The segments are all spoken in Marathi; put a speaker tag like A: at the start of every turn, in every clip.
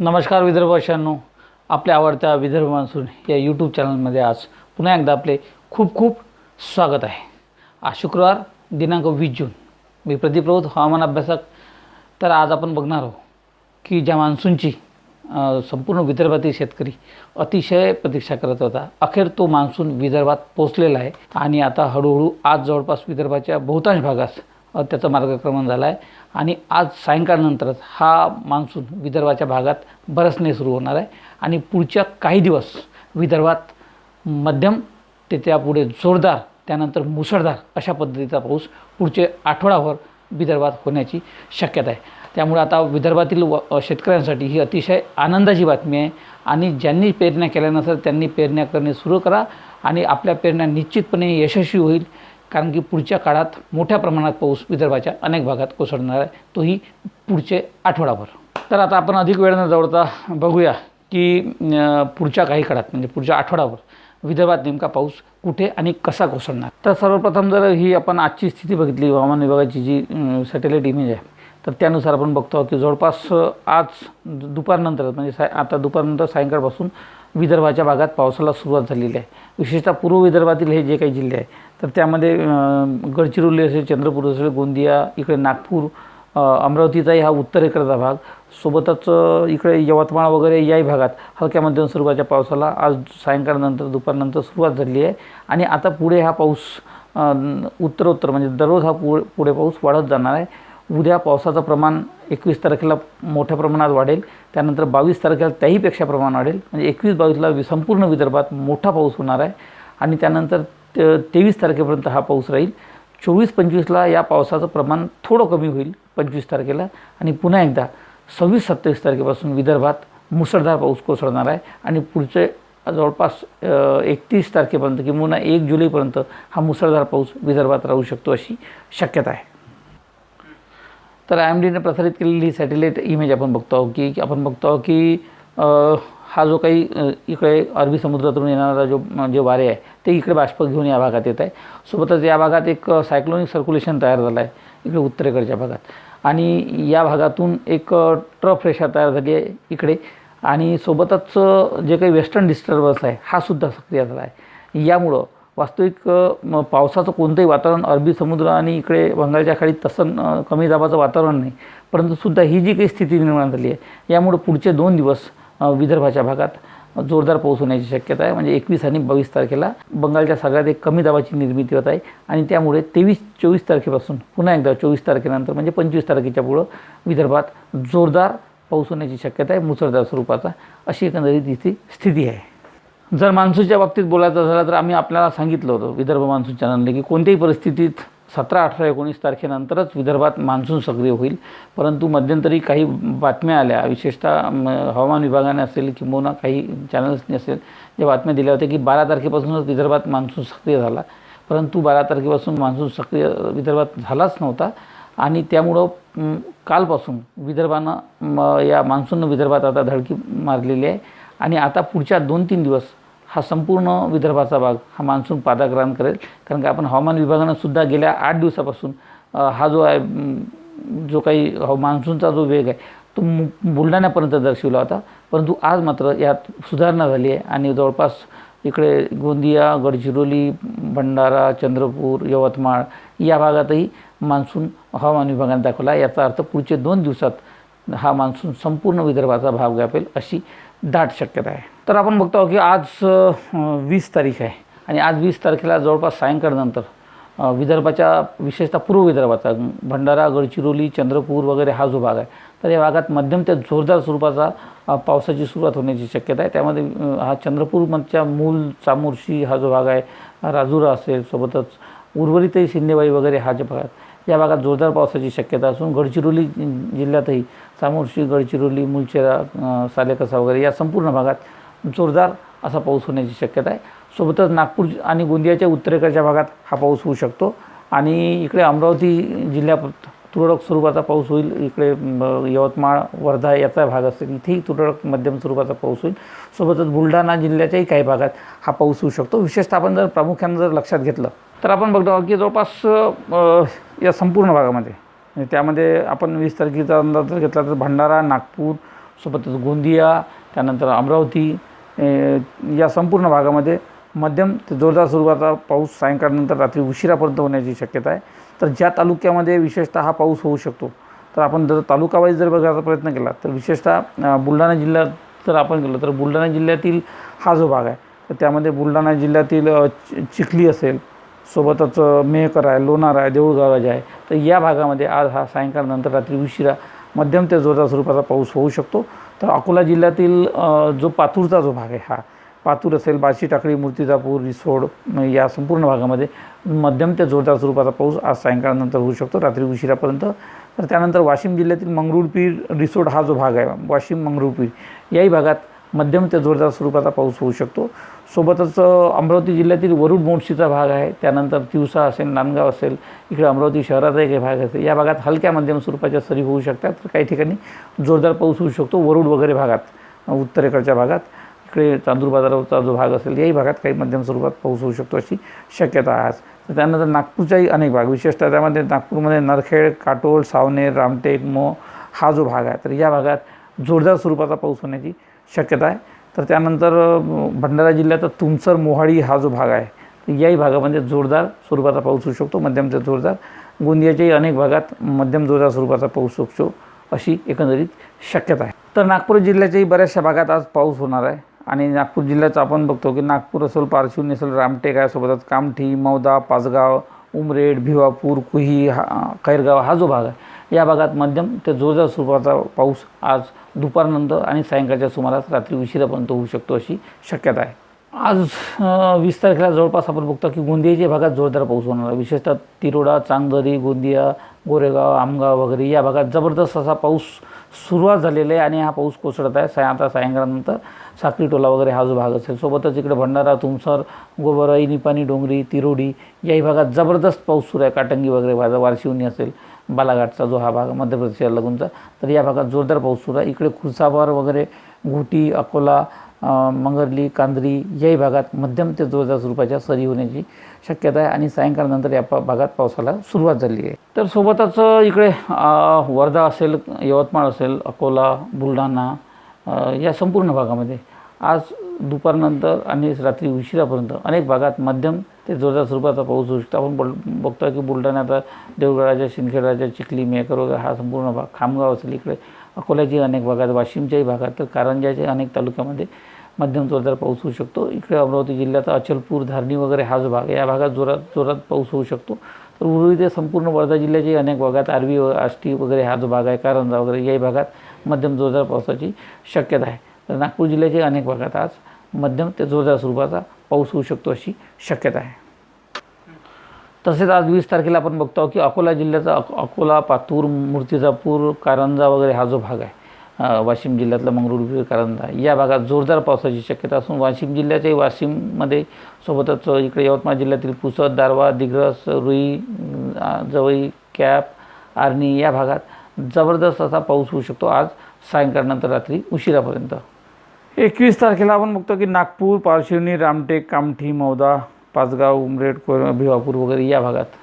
A: नमस्कार विदर्भवासियांनो आपल्या आवडत्या विदर्भ मान्सून या यूट्यूब चॅनलमध्ये आज पुन्हा एकदा आपले खूप खूप स्वागत आहे. आज शुक्रवार दिनांक वीस जून. मी प्रदीप राऊत हवामान अभ्यासक. तर आज आपण बघणार आहोत की ज्या मान्सूनची संपूर्ण विदर्भातील शेतकरी अतिशय प्रतीक्षा करत होता. अखेर तो मान्सून विदर्भात पोचलेला आहे आणि आता हळूहळू आज जवळपास विदर्भाच्या बहुतांश भागास त्याचं मार्गक्रमण झालं आहे आणि आज सायंकाळनंतरच हा मान्सून विदर्भाच्या भागात बरसणे सुरू होणार आहे आणि पुढच्या काही दिवस विदर्भात मध्यम ते त्यापुढे जोरदार त्यानंतर मुसळधार अशा पद्धतीचा पाऊस पुढचे आठवडाभर विदर्भात होण्याची शक्यता आहे. त्यामुळे आता विदर्भातील व शेतकऱ्यांसाठी ही अतिशय आनंदाची बातमी आहे. आणि ज्यांनी पेरण्या केल्या नसेल त्यांनी पेरण्या करणे सुरू करा आणि आपल्या पेरण्या निश्चितपणे यशस्वी होईल. कारण की पुढच्या काळात मोठ्या प्रमाणात पाऊस विदर्भाच्या अनेक भागात कोसळणार आहे. तोही पुढचे आठवडाभर. तर आता आपण अधिक वेळ न जवळता बघूया की पुढच्या काही काळात म्हणजे पुढच्या आठवड्यावर विदर्भात नेमका पाऊस कुठे आणि कसा कोसळणार? तर सर्वप्रथम जर ही आपण आजची स्थिती बघितली हवामान विभागाची जी सॅटेलाईट इमेज आहे तर त्यानुसार आपण बघतो की जवळपास आज दुपारनंतर म्हणजे साय आता दुपारनंतर सायंकाळपासून विदर्भाच्या भागात पावसाला सुरुवात झालेली आहे. विशेषतः पूर्व विदर्भातील हे जे काही जिल्हे आहे तर त्यामध्ये गडचिरोली असेल चंद्रपूर असेल गोंदिया इकडे नागपूर अमरावतीचाही हा उत्तरेकडचा भाग सोबतच इकडे यवतमाळ वगैरे याही भागात हलक्या मध्यम स्वरूपाच्या पावसाला आज सायंकाळनंतर दुपारनंतर सुरुवात झाली आहे. आणि आता पुढे हा पाऊस उत्तरोत्तर म्हणजे दररोज हा पुढे पुढे पाऊस वाढत जाणार आहे. उद्या पावसाचं प्रमाण एकवीस तारखेला मोठ्या प्रमाणात वाढेल. त्यानंतर बावीस तारखेला त्याहीपेक्षा प्रमाण वाढेल. म्हणजे एकवीस बावीसला वि- संपूर्ण विदर्भात मोठा पाऊस होणार आहे. आणि त्यानंतर ते तेवीस तारखेपर्यंत हा पाऊस राहील. चोवीस पंचवीसला या पावसाचं प्रमाण थोडं कमी होईल पंचवीस तारखेला. आणि पुन्हा एकदा सव्वीस सत्तावीस तारखेपासून विदर्भात मुसळधार पाऊस कोसळणार आहे. आणि पुढचे जवळपास एकतीस तारखेपर्यंत किंवा एक जुलैपर्यंत हा मुसळधार पाऊस विदर्भात राहू शकतो अशी शक्यता आहे. तर आय एम डीने प्रसारित केलेली ही सॅटेलाईट इमेज आपण बघतो आहोत की आपण बघतो आहोत की हा जो काही इकडे अरबी समुद्रातून येणारा जो जे वारे आहे ते इकडे बाष्प घेऊन या भागात येत आहे. सोबतच या भागात एक सायक्लोनिक सर्क्युलेशन तयार झालं आहे इकडे उत्तरेकडच्या भागात. आणि या भागातून एक ट्रफ रेषा तयार झाली आहे इकडे. आणि सोबतच जे काही वेस्टर्न डिस्टर्बन्स आहे हा सुद्धा सक्रिय झाला आहे. यामुळं वास्तविक पावसाचं कोणतंही वातावरण अरबी समुद्र आणि इकडे बंगालच्या खाडीत तसं कमी दाबाचं वातावरण नाही. परंतु सुद्धा ही जी काही स्थिती निर्माण झाली आहे यामुळं पुढचे दोन दिवस विदर्भाच्या भागात जोरदार पाऊस होण्याची शक्यता आहे. म्हणजे एकवीस आणि बावीस तारखेला बंगालच्या सागरात एक कमी दाबाची निर्मिती होत आहे आणि त्यामुळे तेवीस चोवीस तारखेपासून पुन्हा एकदा चोवीस तारखेनंतर म्हणजे पंचवीस तारखेच्या पुढं विदर्भात जोरदार पाऊस होण्याची शक्यता आहे मुसळधार स्वरूपाचा अशी एकंदरीत इथे स्थिती आहे. जर मान्सूनच्या बाबतीत बोलायचं झालं तर आम्ही आपल्याला सांगितलं होतं विदर्भ मान्सून चॅनलने की कोणत्याही परिस्थितीत सतरा अठरा एकोणीस तारखेनंतरच विदर्भात मान्सून सक्रिय होईल. परंतु मध्यंतरी काही बातम्या आल्या. विशेषतः म, हवामान विभागाने असेल किंबहुना काही चॅनल्सने असेल ज्या बातम्या दिल्या होत्या की बारा तारखेपासूनच विदर्भात मान्सून सक्रिय झाला. परंतु बारा तारखेपासून मान्सून सक्रिय विदर्भात झालाच नव्हता. आणि त्यामुळं कालपासून विदर्भानं म, या मान्सूननं विदर्भात आता धडकी मारलेली आहे. आणि आता पुढच्या दोन तीन दिवस हा संपूर्ण विदर्भाचा भाग हा मान्सून पादाक्रांत करेल. कारण की आपण हवामान विभागानं सुद्धा गेल्या आठ दिवसापासून हा जो आहे जो काही मान्सूनचा जो वेग आहे तो मु- बुलढाण्यापर्यंत दर्शवला होता. परंतु आज मात्र यात सुधारणा झाली आहे आणि जवळपास इकडे गोंदिया गडचिरोली भंडारा चंद्रपूर यवतमाळ या भागातही मान्सून हवामान विभागाने दाखवला याचा अर्थ पुढचे दोन दिवसात हा मान्सून संपूर्ण विदर्भाचा भाग व्यापेल अशी दाट शक्यता आहे. तर आपण बघतो की आज वीस तारीख आहे आणि आज वीस तारखेला जवळपास सायंकाळनंतर विदर्भाच्या विशेषतः पूर्व विदर्भाचा भंडारा गडचिरोली चंद्रपूर वगैरे हा जो भाग आहे तर या भागात मध्यम ते जोरदार स्वरूपाचा पावसाची सुरुवात होण्याची शक्यता आहे. त्यामध्ये हा चंद्रपूरमधच्या मूल चामोर्शी हा जो भाग आहे राजुरा असेल सोबतच उर्वरितही सिंधेबाई वगैरे हा जे भाग या भागात जोरदार पावसाची शक्यता असून गडचिरोली जिल्ह्यातही चामोर्शी गडचिरोली मुलचेरा सालेकसा वगैरे या संपूर्ण भागात जोरदार असा पाऊस होण्याची शक्यता आहे. सोबतच नागपूर आणि गोंदियाच्या उत्तरेकडच्या भागात हा पाऊस होऊ शकतो. आणि इकडे अमरावती जिल्ह्यात तुरळक स्वरूपाचा पाऊस होईल. इकडे यवतमाळ वर्धा याचा भाग असेल इथेही तुरळक मध्यम स्वरूपाचा पाऊस होईल. सोबतच बुलढाणा जिल्ह्याच्याही काही भागात हा पाऊस होऊ शकतो. विशेषतः आपण जर प्रामुख्यानं जर लक्षात घेतलं तर आपण बघतो की जवळपास या संपूर्ण भागामध्ये त्यामध्ये आपण वीस तारखेचा अंदाज जर घेतला तर भंडारा नागपूर सोबतच गोंदिया त्यानंतर अमरावती या संपूर्ण भागामध्ये मध्यम ते जोरदार स्वरूपाचा पाऊस सायंकाळनंतर रात्री उशिरापर्यंत होण्याची शक्यता आहे. तर ज्या तालुक्यामध्ये विशेषतः हा पाऊस होऊ शकतो तर आपण जर तालुकावाईज जर बघायचा प्रयत्न केला तर विशेषतः बुलढाणा जिल्ह्यात जर आपण गेलो तर बुलढाणा जिल्ह्यातील हा जो भाग आहे तर त्यामध्ये बुलढाणा जिल्ह्यातील चि- चिखली असेल सोबतच मेहकर आहे लोणार आहे देऊळगाव आहे. तर या भागामध्ये आज हा सायंकाळनंतर रात्री उशिरा मध्यम ते जोरदार स्वरूपाचा पाऊस होऊ शकतो. तर अकोला जिल्ह्यातील जो पातूरचा जो भाग आहे हा पातूर असेल बाशी टाकळी मूर्तिजापूर रिसोड या संपूर्ण भागामध्ये मध्यम ते जोरदार स्वरूपाचा पाऊस आज सायंकाळनंतर होऊ शकतो रात्री उशिरापर्यंत. तर त्यानंतर वाशिम जिल्ह्यातील मंगरुळपीर रिसोड हा जो भाग आहे वाशिम मंगरुळपीर याही भागात मध्यम ते जोरदार स्वरूपाचा पाऊस होऊ शकतो. सोबतच अमरावती जिल्ह्यातील वरुड मोडशीचा भाग आहे. त्यानंतर तिवसा असेल नांदगाव असेल इकडे अमरावती शहराचा एक भाग असेल. या भागात हलक्या मध्यम स्वरूपाच्या सरी होऊ शकतात. तर काही ठिकाणी जोरदार पाऊस होऊ शकतो वरुड वगैरे भागात उत्तरेकडच्या भागात. इकडे चांदूर बाजाराचा जो भाग असेल याही भागात काही मध्यम स्वरूपात पाऊस होऊ शकतो अशी शक्यता आहे आज. तर त्यानंतर नागपूरचाही अनेक भाग विशेषतः त्यामध्ये नागपूरमध्ये नरखेड काटोल सावनेर रामटेक मो हा जो भाग आहे तर या भागात जोरदार स्वरूपाचा पाऊस होण्याची शक्यता आहे. तर त्यानंतर भंडारा जिल्ह्याचा तुमसर मोहाडी हा जो भाग आहे याही भागामध्ये जोरदार स्वरूपाचा पाऊस होऊ शकतो मध्यम ते जोरदार. गोंदियाच्याही अनेक भागात मध्यम जोरदार स्वरूपाचा पाऊस होऊ शकतो अशी एकंदरीत शक्यता आहे. तर नागपूर जिल्ह्याच्याही बऱ्याचशा भागात आज पाऊस होणार आहे आणि नागपूर जिल्ह्याचं आपण बघतो की नागपूर असेल पारशिवनी असेल रामटेक आहे सोबतच कामठी मौदा पाचगाव उमरेड भिवापूर कुही हा खैरगाव हा जो भाग आहे या भागात मध्यम ते जोरदार स्वरूपाचा पाऊस आज दुपारनंतर आणि सायंकाळच्या सुमारास रात्री उशिरापर्यंत होऊ शकतो अशी शक्यता आहे. आज वीस तारखेला जवळपास आपण बघतो की गोंदियाच्या भागात जोरदार पाऊस होणार आहे विशेषतः तिरोडा चांगदरी गोंदिया गोरेगाव आमगाव वगैरे या भागात जबरदस्त असा पाऊस सुरुवात झालेला आहे आणि हा पाऊस कोसळत आहे. साय आता सायंकाळनंतर साखरी टोला वगैरे हा जो भाग असेल सोबतच इकडे भंडारा तुमसर गोबराई निपाणी डोंगरी तिरोडी याही भागात जबरदस्त पाऊस सुरू आहे. काटंगी वगैरे भाग वारशिवनी असेल बालाघाटचा जो हा भाग मध्य प्रदेशाला लागूनचा तर या भागात जोरदार पाऊस सुरू आहे. इकडे खुर्साबार वगैरे घोटी अकोला मंगरली कांदरी याही भागात मध्यम ते जोरदार स्वरूपाच्या सरी होण्याची शक्यता आहे आणि सायंकाळनंतर या भागात पावसाला सुरुवात झाली आहे. तर सोबतच इकडे वर्धा असेल यवतमाळ असेल अकोला बुलढाणा या संपूर्ण भागामध्ये आज दुपारनंतर आणि रात्री उशिरापर्यंत अनेक भागात मध्यम ते जोरदार स्वरूपाचा पाऊस होऊ शकतो. आपण बोल बघतो की बुलढाणा आता देवगडाच्या शिंदखेडाच्या चिखली मेकर वगैरे हा संपूर्ण भाग खामगाव असेल. इकडे अकोल्याच्याही अनेक भागात वाशिमच्याही भागात तर कारंजाच्या अनेक तालुक्यामध्ये मध्यम जोरदार पाऊस होऊ शकतो. इकडे अमरावती जिल्ह्यात अचलपूर धारणी वगैरे हा जो भाग आहे. या भागात जोरात जोरात पाऊस होऊ शकतो. तर उर्वरित ते संपूर्ण वर्धा जिल्ह्याचे अनेक भागात आरवी आष्टी वगैरे हा जो भाग आहे. कारंजा वगैरे याही भागात मध्यम जोरदार पावसाची शक्यता आहे. तर नागपूर जिल्ह्याच्या अनेक भागात आज मध्यम ते जोरदार स्वरूपाचा पाऊस होऊ शकतो अशी शक्यता आहे. तसेच आज वीस तारखेला आपण बघतो की अकोला जिल्ह्याचा अक अकोला पातूर मूर्तिजापूर कारंजा वगैरे हा जो भाग आहे वाशिम जिल्ह्यातला मंगरुळपीर कारंजा या भागात जोरदार पावसाची शक्यता असून वाशिम जिल्ह्याच्याही वाशिममध्ये सोबतच इकडे यवतमाळ जिल्ह्यातील पुसद दारवा दिग्रस रुई जवई कॅप आर्णी या भागात जबरदस्त असा पाऊस होऊ शकतो आज सायंकाळनंतर रात्री उशिरापर्यंत. एकवीस तारखेला आपण बघतो की नागपूर पारशिवनी रामटेक कामठी मौदा पाचगाव उमरेड कोर भिवापूर वगैरे या भागात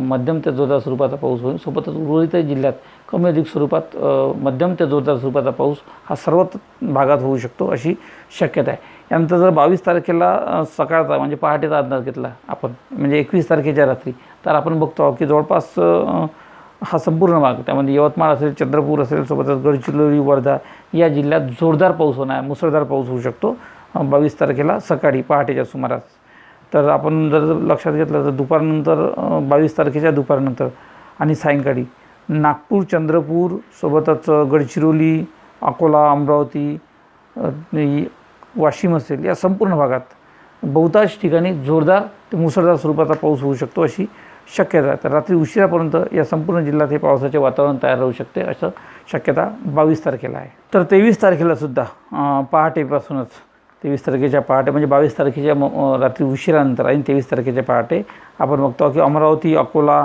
A: मध्यम ते जोरदार स्वरूपाचा पाऊस होईल. सोबतच उर्वरित जिल्ह्यात कमी अधिक स्वरूपात मध्यम ते जोरदार स्वरूपाचा पाऊस हा सर्वच भागात होऊ शकतो अशी शक्यता आहे. यानंतर जर बावीस तारखेला सकाळचा म्हणजे पहाटेचा अंदाज घेतला आपण म्हणजे एकवीस तारखेच्या रात्री तर आपण बघतो की जवळपास हा संपूर्ण भाग. त्यामध्ये यवतमाळ असेल चंद्रपूर असेल सोबतच गडचिरोली वर्धा या जिल्ह्यात जोरदार पाऊस होणार आहे मुसळधार पाऊस होऊ शकतो. बावीस तारखेला सकाळी पहाटेच्या सुमारास. तर आपण जर लक्षात घेतलं तर दुपारनंतर बावीस तारखेच्या दुपारनंतर आणि सायंकाळी नागपूर चंद्रपूर सोबतच गडचिरोली अकोला अमरावती वाशिम असेल या संपूर्ण भागात बहुतांश ठिकाणी जोरदार ते मुसळधार स्वरूपाचा पाऊस होऊ शकतो अशी शक्यता तर रात्री उशिरापर्यंत या संपूर्ण जिल्ह्यात हे पावसाचे वातावरण तयार होऊ शकते असं शक्यता बावीस तारखेला आहे. तर तेवीस तारखेला सुद्धा पहाटेपासूनच तेवीस तारखेच्या पहाटे म्हणजे बावीस तारखेच्या म- रात्री उशिरानंतर आणि तेवीस तारखेच्या पहाटे आपण बघतो की अमरावती अकोला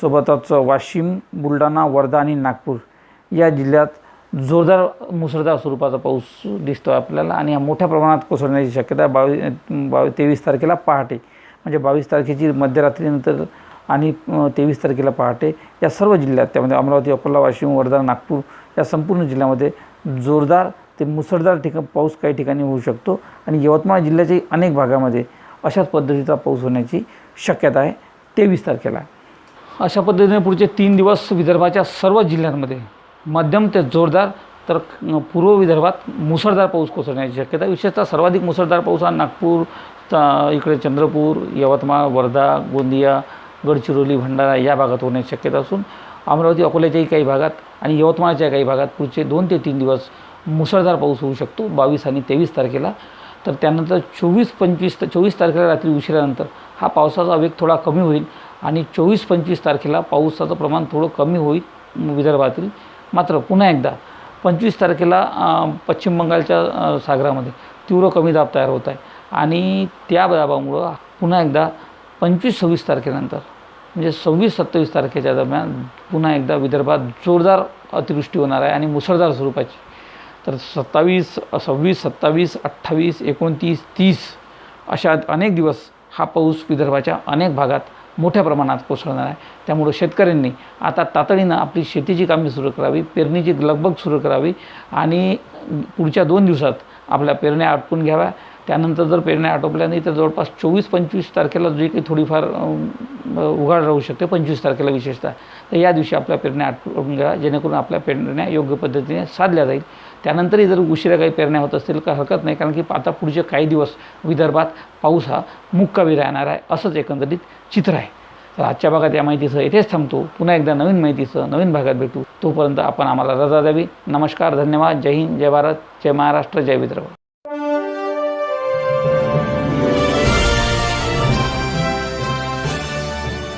A: सोबतच वाशिम बुलढाणा वर्धा आणि नागपूर या जिल्ह्यात जोरदार मुसळधार स्वरूपाचा पाऊस दिसतो आपल्याला आणि हा मोठ्या प्रमाणात कोसळण्याची शक्यता बावी बावीस बावीस तेवीस तारखेला पहाटे म्हणजे बावीस तारखेची मध्यरात्रीनंतर आणि तेवीस तारखेला पहाटे या सर्व जिल्ह्यात त्यामध्ये अमरावती अकोला वाशिम वर्धा नागपूर या संपूर्ण जिल्ह्यामध्ये जोरदार ते मुसळधार ठिकाण पाऊस काही ठिकाणी होऊ शकतो आणि यवतमाळ जिल्ह्याच्याही अनेक भागामध्ये अशाच पद्धतीचा पाऊस होण्याची शक्यता आहे तेवीस तारखेला अशा पद्धतीने पुढचे तीन दिवस विदर्भाच्या सर्व जिल्ह्यांमध्ये मध्यम ते जोरदार तर पूर्व विदर्भात मुसळधार पाऊस कोसळण्याची शक्यता आहे. विशेषतः सर्वाधिक मुसळधार पाऊस हा नागपूर इकडे चंद्रपूर यवतमाळ वर्धा गोंदिया गडचिरोली भंडारा या भागात होण्याची शक्यता असून अमरावती अकोल्याच्याही काही भागात आणि यवतमाळच्या काही भागात पुढचे दोन ते तीन दिवस मुसळधार पाऊस होऊ शकतो बावीस आणि तेवीस तारखेला. तर त्यानंतर चोवीस पंचवीस चोवीस तारखेला रात्री उशिरानंतर हा पावसाचा वेग थोडा कमी होईल आणि चोवीस पंचवीस तारखेला पावसाचं प्रमाण थोडं कमी होईल विदर्भातील. मात्र पुन्हा एकदा पंचवीस तारखेला पश्चिम बंगालच्या सागरामध्ये तीव्र कमी दाब तयार होत आहे आणि त्या दाबामुळं पुन्हा एकदा पंचवीस सव्वीस तारखेनंतर. म्हणजे सव्वीस सत्तावीस तारखेच्या दरम्यान पुन्हा एकदा विदर्भात जोरदार अतिवृष्टी होणार आहे आणि मुसळधार स्वरूपाची. तर सत्तावीस सव्वीस सत्तावीस अठ्ठावीस एकोणतीस तीस अशा अनेक दिवस हा पाऊस विदर्भाच्या अनेक भागात मोठ्या प्रमाणात कोसळणार आहे. त्यामुळं शेतकऱ्यांनी आता तातडीनं आपली शेतीची कामे सुरू करावी पेरणीची लगबग सुरू करावी आणि पुढच्या दोन दिवसात आपल्या पेरण्या आटपून घ्याव्या. त्यानंतर जर पेरण्या आटोपल्या नाही तर जवळपास चोवीस पंचवीस तारखेला जी काही थोडीफार उघाड राहू शकते पंचवीस तारखेला विशेषतः. तर या दिवशी आपल्या पेरण्या आटपून घ्या जेणेकरून आपल्या पेरण्या योग्य पद्धतीने साधल्या जाईल. त्यानंतरही जर उशिरा काही पेरण्या होत असतील का हरकत नाही कारण की आता पुढचे काही दिवस विदर्भात पाऊस हा मुक्कावी राहणार आहे असंच एकंदरीत चित्र आहे. तर आजच्या भागात या माहितीसह इथेच थांबतो. पुन्हा एकदा नवीन माहितीसह नवीन भागात भेटू. तोपर्यंत आपण आम्हाला रजा द्यावी. नमस्कार धन्यवाद. जय हिंद जय भारत जय महाराष्ट्र जय विदर्भ.